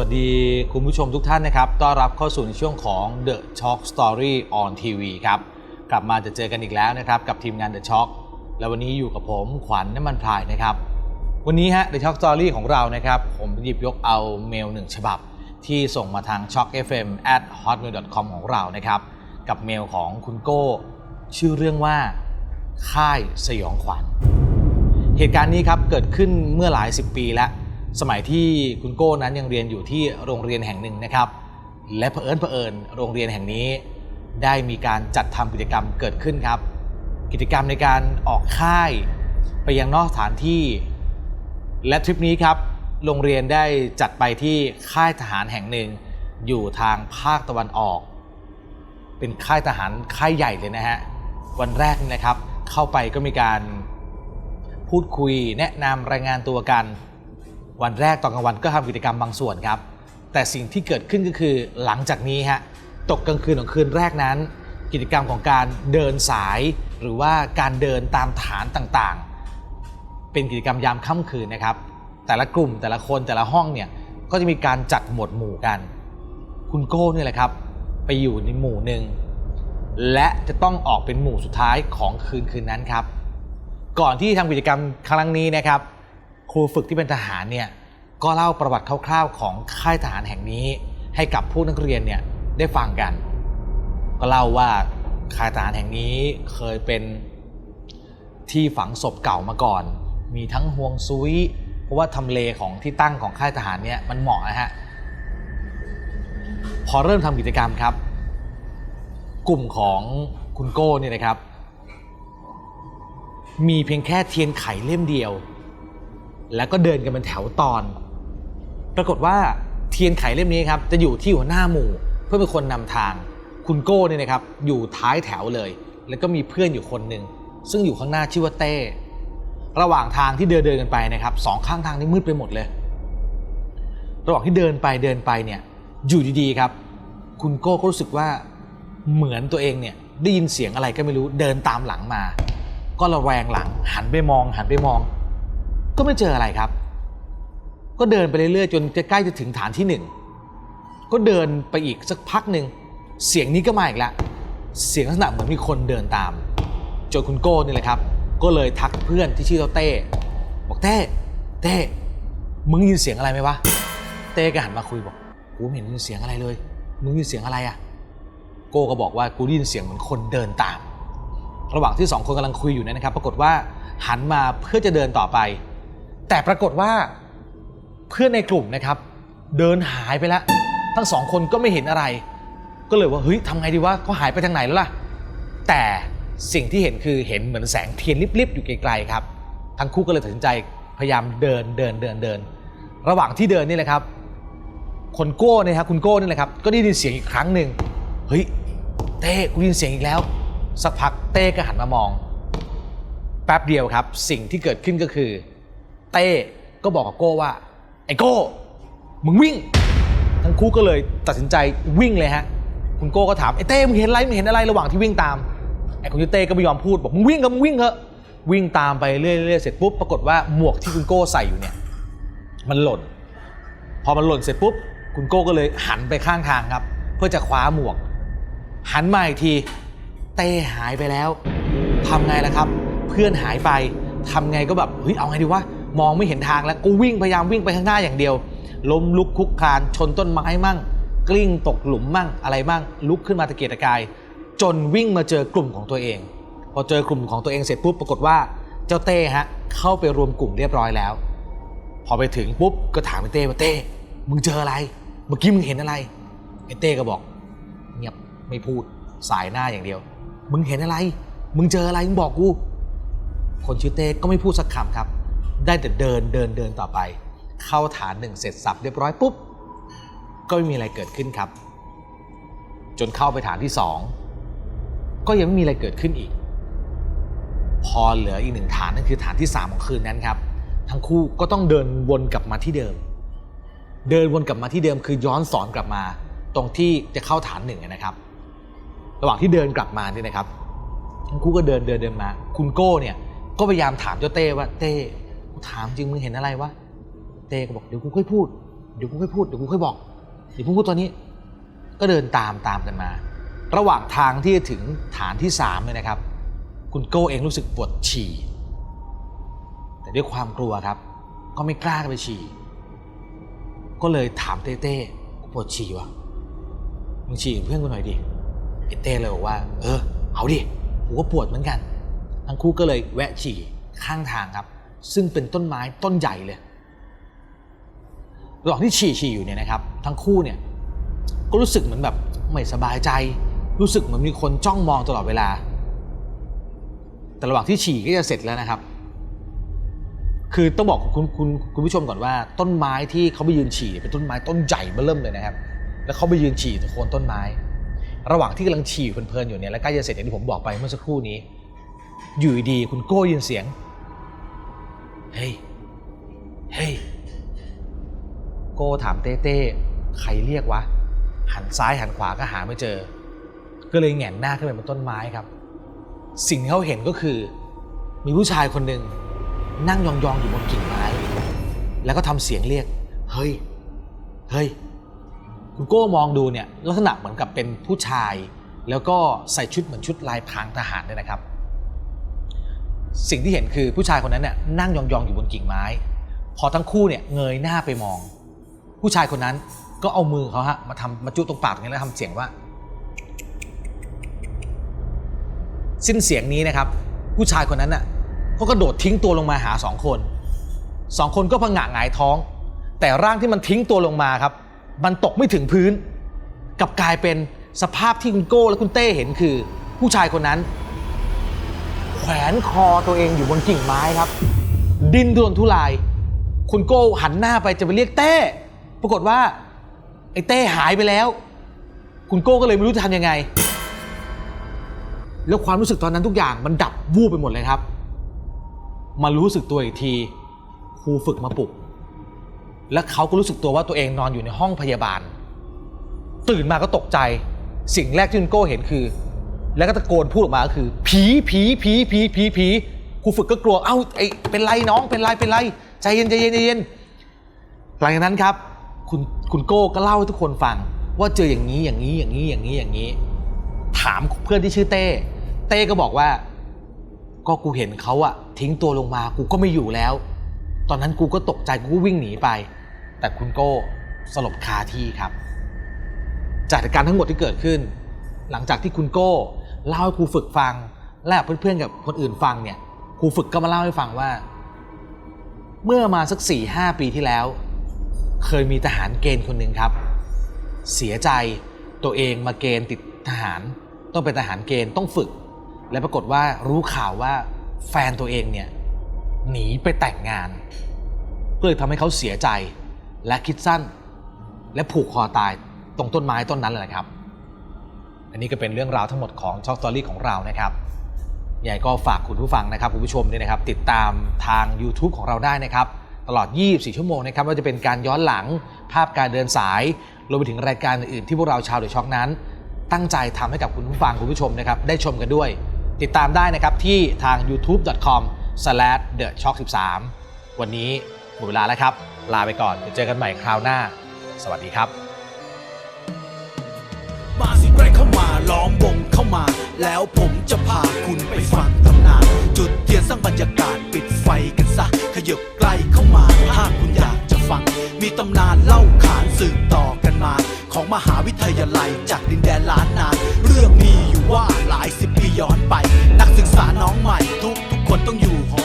วัสดีคุณผู้ชมทุกท่านนะครับ ต้อนรับเข้าสู่ในช่วงของ The Shock Story on TV ครับ กลับมาจะเจอกันอีกแล้วนะครับ กับทีมงาน The Shock และวันนี้อยู่กับผมขวัญน้ำมันพรายนะครับ วันนี้ฮะ The Shock Story ของเรานะครับ ผมหยิบยกเอาเมลหนึ่งฉบับ ที่ส่งมาทาง shock fm at hotmail com ของเรานะครับ กับเมลของคุณโก้ ชื่อเรื่องว่า ค่ายสยองขวัญ เหตุการณ์นี้ครับเกิดขึ้นเมื่อหลายสิบปีแล้ว สมัยที่คุณโก้นั้นยังเรียนอยู่ที่โรงเรียนแห่งหนึ่งนะครับ และเผอิญเผอิญโรงเรียนแห่งนี้ ได้มีการจัดทำกิจกรรมเกิดขึ้นครับ กิจกรรมในการออกค่าย ไปยังนอกสถานที่ และทริปนี้ครับ โรงเรียนได้จัดไปที่ค่ายทหารแห่งหนึ่ง อยู่ทางภาคตะวันออก เป็นค่ายทหารค่ายใหญ่เลยนะฮะวันแรกนะครับ เข้าไปก็มีการพูดคุยแนะนำรายงานตัวกัน วันแรกตอนกลางวันก็ทำกิจกรรมบางส่วนครับ แต่สิ่งที่เกิดขึ้นก็คือหลังจากนี้ฮะตกกลางคืนของคืนแรกนั้น กิจกรรมของการเดินสาย หรือว่าการเดินตามฐานต่างๆ เป็นกิจกรรมยามค่ำคืนนะครับ แต่ละกลุ่มแต่ละคนแต่ละห้องเนี่ยก็จะมีการจัดหมวดหมู่กัน คุณโก้เนี่ยแหละครับ ไปอยู่ในหมู่หนึ่งและจะต้องออกเป็นหมู่สุดท้ายของคืนคืนนั้นครับ ก่อนที่ทำกิจกรรมครั้งนี้นะครับ ครูฝึกที่เป็นทหารเนี่ยก็เล่าประวัติคร่าวๆของค่ายทหารแห่งนี้ ให้กับผู้นักเรียนเนี่ยได้ฟังกัน ก็เล่าว่าค่ายทหารแห่งนี้เคยเป็นที่ฝังศพเก่ามาก่อน มีทั้งห่วงซุยเพราะว่าทำเลของที่ตั้งของค่ายทหารเนี่ยมันเหมาะนะฮะพอเริ่มทำกิจกรรมครับ กลุ่มของคุณโก้เนี่ยนะครับ มีเพียงแค่เทียนไขเล่มเดียว แล้วก็เดินกันเป็นแถวตอน ปรากฏว่าเทียนไขเล่มนี้ครับจะอยู่ที่หัวหน้าหมู่ เพื่อเป็นคนนำทาง คุณโก้เนี่ยนะครับอยู่ท้ายแถวเลย แล้วก็มีเพื่อนอยู่คนหนึ่งซึ่งอยู่ข้างหน้าชื่อว่าเต้ ระหว่างทางที่เดินเดินกันไปนะครับสองข้างทางนี่มืดไปหมดเลย ระหว่างที่เดินไปเดินไปเนี่ยอยู่ดีๆครับ คุณโก้ก็รู้สึกว่าเหมือนตัวเองเนี่ยได้ยินเสียงอะไรก็ไม่รู้เดินตามหลังมา ก็ระแวงหลังหันไปมองหันไปมอง ก็ไม่เจออะไรครับ ก็เดินไปเรื่อยๆ จนใกล้จะถึงฐานที่หนึ่งก็เดินไปอีกสักพักหนึ่งเสียงนี้ก็มาอีกแล้วเสียงลักษณะเหมือนมีคนเดินตามจนคุณโก้นี่แหละครับ ก็เลยทักเพื่อนที่ชื่อเต้บอกเต้เต้มึงยินเสียงอะไรไหมวะเต้ก็หันมาคุยบอกกูไม่เห็นยินเสียงอะไรเลย มึงยินเสียงอะไรอะโก้ก็บอกว่ากูได้ยินเสียงเหมือนคนเดินตาม ระหว่างที่สองคนกำลังคุยอยู่เนยนะครับ ปรากฏว่าหันมาเพื่อจะเดินต่อไป แต่ปรากฏว่าเพื่อนในกลุ่มนะครับ เดินหายไปแล้ว ทั้งสองคนก็ไม่เห็นอะไร ก็เลยว่าเฮ้ยทำไงดีวะเขาหายไปทางไหนแล้วล่ะ แต่สิ่งที่เห็นคือเห็นเหมือนแสงเทียนลิบๆอยู่ไกลๆครับ ทั้งคู่ก็เลยตัดสินใจพยายามเดินเดินเดินเดิน ระหว่างที่เดินนี่แหละครับ คนโก้เนี่ยครับคุณโก้นี่แหละครับก็ได้ยินเสียงอีกครั้งหนึ่งเฮ้ยเต้กูได้ยินเสียงอีกแล้ว สักพักเต้ก็หันมามอง แป๊บเดียวครับ สิ่งที่เกิดขึ้นก็คือ เต้ก็บอกกับโก้ว่า ไอ้โก้มึงวิ่ง ทั้งคู่ก็เลยตัดสินใจวิ่งเลยฮะ คุณโก้ก็ถามไอ้เต้มึงเห็นอะไรมึงเห็นอะไรระหว่างที่วิ่งตามไอ้คนชื่เต้ก็ไม่ยอมพูดบอกมึงวิ่งกับมึงวิ่งเถอะวิ่งตามไปเรื่อยๆเสร็จปุ๊บปรากฏว่าหมวกที่คุณโก้ใส่อยู่เนี่ย มันหล่น พอมันหล่นเสร็จปุ๊บ คุณโก้ก็เลยหันไปข้างทางครับ เพื่อจะคว้าหมวก หันมาอีกที เต้หายไปแล้วทำไงล่ะครับ เพื่อนหายไปทำไงก็แบบเฮ้ยเอาไงดีวะ มองไม่เห็นทางแล้วกูวิ่งพยายามวิ่งไปข้างหน้าอย่างเดียว ล้มลุกคลุกคลานชนต้นไม้มั่ง กลิ้งตกหลุมมั่งอะไรมั่ง ลุกขึ้นมาตะเกียกตะกาย จนวิ่งมาเจอกลุ่มของตัวเอง พอเจอกลุ่มของตัวเองเสร็จปุ๊บปรากฏว่าเจ้าเต้ฮะเข้าไปรวมกลุ่มเรียบร้อยแล้ว พอไปถึงปุ๊บก็ถามไอ้เต้ว่าเต้มึงเจออะไร เมื่อกี้มึงเห็นอะไรไอ้เต้ก็บอกเงียบไม่พูดสายหน้าอย่างเดียว มึงเห็นอะไร มึงเจออะไรมึงบอกกู คนชื่อเต้ก็ไม่พูดสักคำครับ ได้แต่เดินเดินเดินต่อไป เข้าฐานหนึ่งเสร็จสับเรียบร้อยปุ๊บ ก็ไม่มีอะไรเกิดขึ้นครับ จนเข้าไปฐานที่สองก็ยังไม่มีอะไรเกิดขึ้นอีก พอเหลืออีกหนึ่งฐานนั่นคือฐานที่สามของคืนนั้นครับ ทั้งคู่ก็ต้องเดินวนกลับมาที่เดิม เดินวนกลับมาที่เดิมคือย้อนสอนกลับมา ตรงที่จะเข้าฐานหนึ่งนะครับ ระหว่างที่เดินกลับมาเนี่ยนะครับ ทั้งคู่ก็เดินเดินเดินมา คุณโก้เนี่ยก็พยายามถามเจ้าเต้ว่าเต้ ถามจริงมึงเห็นอะไรวะเต้ก็บอกเดี๋ยวกูค่อยพูดเดี๋ยวกูค่อยพูดเดี๋ยวกูค่อยบอกเดี๋ยวกูพูดตอนนี้ ก็เดินตามตามกันมา ระหว่างทางที่จะถึงฐานที่สามเนี่ยนะครับ คุณโก้เองรู้สึกปวดฉี่แต่ด้วยความกลัวครับ ก็ไม่กล้าไปฉี่ก็เลยถามเต้เต้กูปวดฉี่วะมึงฉี่เพื่อนกูหน่อยดิไอเต้เลยบอกว่า เออ เอาดิกูก็ปวดเหมือนกัน ทั้งคู่ก็เลยแวะฉี่ข้างทางครับ ซึ่งเป็นต้นไม้ต้นใหญ่เลยระหว่างที่ฉี่ฉี่อยู่เนี่ยนะครับ ทั้งคู่เนี่ยก็รู้สึกเหมือนแบบไม่สบายใจ รู้สึกเหมือนมีคนจ้องมองตลอดเวลา แต่ระหว่างที่ฉี่ก็จะเสร็จแล้วนะครับ คือต้องบอกคุณคุณคุณผู้ชมก่อนว่า ต้นไม้ที่เขาไปยืนฉี่เป็นต้นไม้ต้นใหญ่เบ้อเริ่มเลยนะครับ แล้วเขาไปยืนฉี่ตรงโคนต้นไม้ ระหว่างที่กำลังฉี่เพลินๆอยู่เนี่ยและใกล้จะเสร็จอย่างที่ผมบอกไปเมื่อสักครู่นี้ อยู่ดีคุณโก้ยินเสียง เฮ้ย เฮ้ย โก้ถามเต้เต้ใครเรียกวะ หันซ้ายหันขวาก็หาไม่เจอ ก็เลยแหงนหน้าขึ้นไปบนต้นไม้ครับ สิ่งที่เขาเห็นก็คือ มีผู้ชายคนหนึ่งนั่งยองๆอยู่บนกิ่งไม้ แล้วก็ทำเสียงเรียก เฮ้ย เฮ้ย คุณโก้มองดูเนี่ยลักษณะเหมือนกับเป็นผู้ชาย แล้วก็ใส่ชุดเหมือนชุดลายพรางทหารเนี่ยนะครับ สิ่งที่เห็นคือผู้ชายคนนั้นเนี่ยนั่งยองๆอยู่บนกิ่งไม้ พอทั้งคู่เนี่ยเงยหน้าไปมอง ผู้ชายคนนั้นก็เอามือเขาฮะมาทำมาจุตรงปากตรงนี้แล้วทำเสียงว่า สิ้นเสียงนี้นะครับ ผู้ชายคนนั้นน่ะก็กระโดดทิ้งตัวลงมาหาสองคนสองคนก็พังงะหงายท้อง แต่ร่างที่มันทิ้งตัวลงมาครับ มันตกไม่ถึงพื้นกลับกลายเป็นสภาพที่คุณโก้และคุณเต้เห็นคือ ผู้ชายคนนั้น แขวนคอตัวเองอยู่บนกิ่งไม้ครับ ดินทุรนทุราย คุณโก้หันหน้าไปจะไปเรียกเต้ ปรากฏว่า ไอ้เต้หายไปแล้ว คุณโก้ก็เลยไม่รู้จะทำยังไง แล้วความรู้สึกตอนนั้นทุกอย่างมันดับวูบไปหมดเลยครับ มารู้สึกตัวอีกทีครูฝึกมาปลุก แล้วเขาก็รู้สึกตัวว่าตัวเองนอนอยู่ในห้องพยาบาล ตื่นมาก็ตกใจ สิ่งแรกที่คุณโก้เห็นคือ แล้วก็ตะโกนพูดออกมาก็คือ ผีผีผีผีผีผีครูฝึกก็กลัวเอ้าไอเป็นไรน้องเป็นไรเป็นไรใจเย็นใจเย็นใจเย็นหลังจากนั้นครับ คุณคุณโก้ก็เล่าให้ทุกคนฟัง ว่าเจออย่างนี้อย่างนี้อย่างนี้อย่างนี้อย่างนี้ ถามเพื่อนที่ชื่อเต้ เต้ก็บอกว่า ก็กูเห็นเขาอะทิ้งตัวลงมากูก็ไม่อยู่แล้ว ตอนนั้นกูก็ตกใจกูก็วิ่งหนีไป แต่คุณโก้สลบคาที่ครับ จากเหตุการณ์ทั้งหมดที่เกิดขึ้น หลังจากที่คุณโก้ เล่าให้ครูฝึกฟัง และเพื่อนๆกับคนอื่นฟังเนี่ยครูฝึกก็มาเล่าให้ฟังว่า เมื่อมาสัก4ี่ห้าปีที่แล้ว เคยมีทหารเกณฑ์คนหนึ่งครับ เสียใจตัวเองมาเกณฑ์ติดทหาร ต้องเป็นทหารเกณฑ์ต้องฝึก และปรากฏว่ารู้ข่าวว่าแฟนตัวเองเนี่ยหนีไปแต่งงานก็เลยทำให้เขาเสียใจและคิดสั้น และผูกคอตายตรงต้นไม้ต้นนั้นเลยนะครับ อันนี้ก็เป็นเรื่องราวทั้งหมดของช็อกสตอรี่ของเรานะครับใหญ่ก็ฝากคุณผู้ฟังนะครับคุณผู้ชมเนี่ยนะครับติดตามทาง YouTube ของเราได้นะครับ ตลอด 24 ชั่วโมงนะครับว่าจะเป็นการย้อนหลังภาพการเดินสายรวมไปถึงรายการอื่นๆที่พวกเราชาวเดอะช็อกนั้น ตั้งใจทำให้กับคุณผู้ฟังคุณผู้ชมนะครับได้ชมกันด้วย ติดตามได้นะครับที่ทาง youtube.com/theshock13 วันนี้หมดเวลาแล้วครับ ลาไปก่อนเจอกันใหม่คราวหน้า สวัสดีครับ มวงเข้ามา แล้วผมจะพาคุณไปฟังตำนาน จุดเทียนสร้างบรรยากาศปิดไฟกันซะ ขยับใกล้เข้ามา ถ้าคุณอยากจะฟัง มีตำนานเล่าขานสืบต่อกันมา ของมหาวิทยาลัยจากดินแดนล้านนา เรื่องมีอยู่ว่าหลายสิบปีย้อนไป นักศึกษาน้องใหม่ทุกทุกคนต้องอยู่หอ